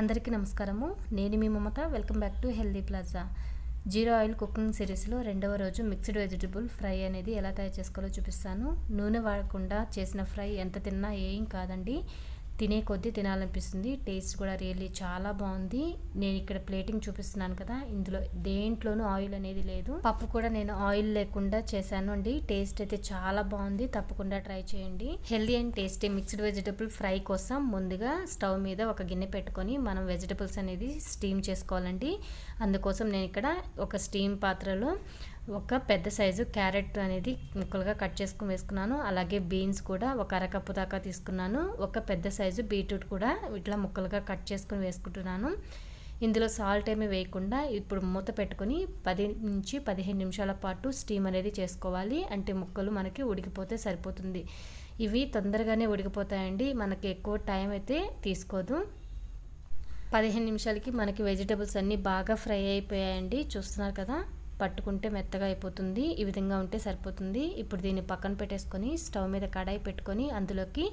అందరికీ నమస్కారము. నేను మీ Mamata. Welcome back to healthy plaza zero oil cooking సిరీస్లో రెండవ రోజు మిక్స్డ్ వెజిటబుల్ ఫ్రై అనేది ఎలా తయారు చేసుకోవాలో చూపిస్తాను. నూనె వాడకుండా చేసిన ఫ్రై ఎంత తిన్నా ఏం కాదండి. తినే కొద్దీ తినాలనిపిస్తుంది. టేస్ట్ కూడా రియల్లీ చాలా బాగుంది. నేను ఇక్కడ ప్లేటింగ్ చూపిస్తున్నాను కదా ఇందులో దేంట్లోనూ ఆయిల్ అనేది లేదు. పప్పు కూడా నేను ఆయిల్ లేకుండా చేశాను అండి. టేస్ట్ అయితే చాలా బాగుంది. తప్పకుండా ట్రై చేయండి. Healthy and tasty mixed vegetable fry కోసం ముందుగా స్టవ్ మీద ఒక గిన్నె పెట్టుకొని మనం వెజిటబుల్స్ అనేది స్టీమ్ చేసుకోవాలండి. అందుకోసం నేను ఇక్కడ ఒక స్టీమ్ పాత్రలో ఒక పెద్ద సైజు క్యారెట్ అనేది ముక్కలుగా కట్ చేసుకుని వేసుకున్నాను. అలాగే బీన్స్ కూడా ఒక అరకప్పు దాకా తీసుకున్నాను. ఒక పెద్ద సైజు బీట్రూట్ కూడా ఇట్లా ముక్కలుగా కట్ చేసుకుని వేసుకుంటున్నాను. ఇందులో సాల్ట్ ఏమీ వేయకుండా ఇప్పుడు మూత పెట్టుకొని పది నుంచి పదిహేను నిమిషాల పాటు స్టీమ్ అనేది చేసుకోవాలి. అంటే ముక్కలు మనకి ఉడికిపోతే సరిపోతుంది. ఇవి తొందరగానే ఉడికిపోతాయండి. మనకి ఎక్కువ టైం అయితే తీసుకోదు. పదిహేను నిమిషాలకి మనకి వెజిటబుల్స్ అన్నీ బాగా ఫ్రై అయిపోయాయండి. చూస్తున్నారు కదా? పట్టుకుంటే మెత్తగా అయిపోతుంది ఈ విధంగా ఉంటే సరిపోతుంది. ఇప్పుడు దీన్ని పక్కన పెట్టేసుకొని స్టవ్ మీద కడాయి పెట్టుకొని అందులోకి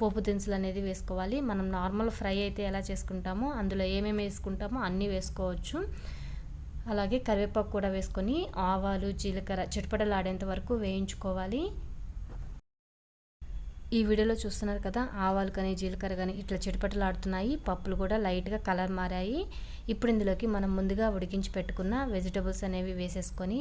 పోపు దినుసులు అనేది వేసుకోవాలి. మనం నార్మల్ ఫ్రై అయితే ఎలా చేసుకుంటామో అందులో ఏమేమి వేసుకుంటామో అన్నీ వేసుకోవచ్చు. అలాగే కరివేపాకు కూడా వేసుకొని ఆవాలు జీలకర్ర చిటపటలాడేంత వరకు వేయించుకోవాలి. ఈ వీడియోలో చూస్తున్నారు కదా ఆవాలు కానీ జీలకర్ర కానీ ఇట్లా చిటపటలాడుతున్నాయి. పప్పులు కూడా లైట్గా కలర్ మారాయి. ఇప్పుడు ఇందులోకి మనం ముందుగా ఉడికించి పెట్టుకున్న వెజిటబుల్స్ అనేవి వేసేసుకొని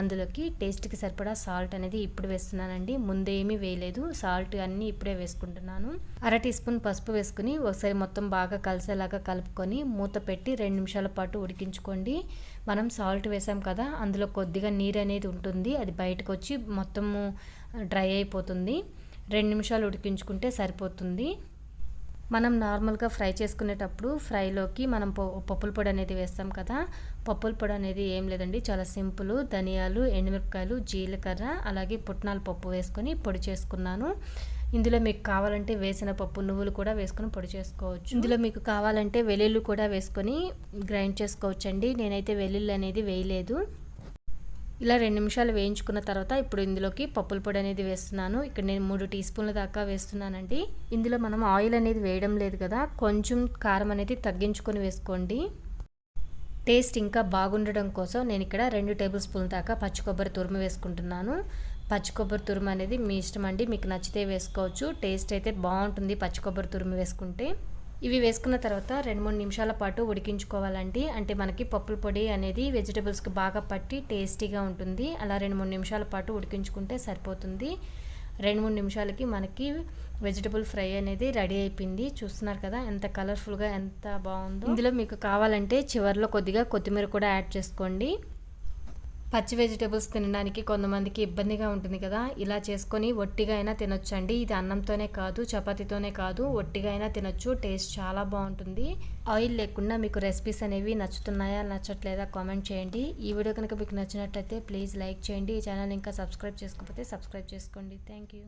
అందులోకి టేస్ట్కి సరిపడా సాల్ట్ అనేది ఇప్పుడు వేస్తున్నానండి. ముందే ఏమీ వేయలేదు. సాల్ట్ అన్నీ ఇప్పుడే వేసుకుంటున్నాను. అర టీ స్పూన్ పసుపు వేసుకుని ఒకసారి మొత్తం బాగా కలిసేలాగా కలుపుకొని మూత పెట్టి రెండు నిమిషాల పాటు ఉడికించుకోండి. మనం సాల్ట్ వేసాం కదా అందులో కొద్దిగా నీరు అనేది ఉంటుంది. అది బయటకు వచ్చి మొత్తము డ్రై అయిపోతుంది. రెండు నిమిషాలు ఉడికించుకుంటే సరిపోతుంది. మనం నార్మల్గా ఫ్రై చేసుకునేటప్పుడు ఫ్రైలోకి మనం పప్పుల పొడి అనేది వేస్తాం కదా పప్పుల పొడి అనేది ఏం లేదండి చాలా సింపుల్. ధనియాలు ఎండుమిరపకాయలు జీలకర్ర అలాగే పుట్నాల పప్పు వేసుకొని పొడి చేసుకున్నాను. ఇందులో మీకు కావాలంటే వేసిన పప్పు నువ్వులు కూడా వేసుకొని పొడి చేసుకోవచ్చు. ఇందులో మీకు కావాలంటే వెల్లుల్లి కూడా వేసుకొని గ్రైండ్ చేసుకోవచ్చండి. నేనైతే వెల్లుల్లి అనేది వేయలేదు. ఇలా రెండు నిమిషాలు వేయించుకున్న తర్వాత ఇప్పుడు ఇందులోకి పప్పుల పొడి అనేది వేస్తున్నాను. ఇక్కడ నేను మూడు టీ స్పూన్ల దాకా వేస్తున్నానండి. ఇందులో మనం ఆయిల్ అనేది వేయడం లేదు కదా కొంచెం కారం అనేది తగ్గించుకొని వేసుకోండి. టేస్ట్ ఇంకా బాగుండడం కోసం నేను ఇక్కడ రెండు టేబుల్ స్పూన్ల దాకా పచ్చి కొబ్బరి తురుము వేసుకుంటున్నాను. పచ్చి కొబ్బరి తురుము అనేది మీ ఇష్టం అండి మీకు నచ్చితే వేసుకోవచ్చు. టేస్ట్ అయితే బాగుంటుంది పచ్చి కొబ్బరి తురుము వేసుకుంటే. ఇవి వేసుకున్న తర్వాత రెండు మూడు నిమిషాల పాటు ఉడికించుకోవాలండి. అంటే మనకి పప్పుల పొడి అనేది వెజిటబుల్స్కి బాగా పట్టి టేస్టీగా ఉంటుంది. అలా రెండు మూడు నిమిషాల పాటు ఉడికించుకుంటే సరిపోతుంది. రెండు మూడు నిమిషాలకి మనకి వెజిటబుల్ ఫ్రై అనేది రెడీ అయిపోయింది. చూస్తున్నారు కదా ఎంత కలర్ఫుల్గా ఎంత బాగుందో. ఇందులో మీకు కావాలంటే చివరిలో కొద్దిగా కొత్తిమీర కూడా యాడ్ చేసుకోండి. పచ్చి వెజిటేబుల్స్ తినడానికి కొంతమందికి ఇబ్బందిగా ఉంటుంది కదా. ఇలా చేసుకొని ఒట్టిగా అయినా తినొచ్చండి. ఇది అన్నంతోనే కాదు చపాతీతోనే కాదు ఒట్టిగా అయినా తినొచ్చు. టేస్ట్ చాలా బాగుంటుంది. ఆయిల్ లేకుండా మీకు రెసిపీస్ అనేవి నచ్చుతున్నాయా నచ్చట్లేదా కామెంట్ చేయండి. ఈ వీడియో కనుక మీకు నచ్చినట్లయితే ప్లీజ్ లైక్ చేయండి. ఈ ఛానల్ ఇంకా సబ్స్క్రైబ్ చేసుకోకపోతే సబ్స్క్రైబ్ చేసుకోండి. Thank you.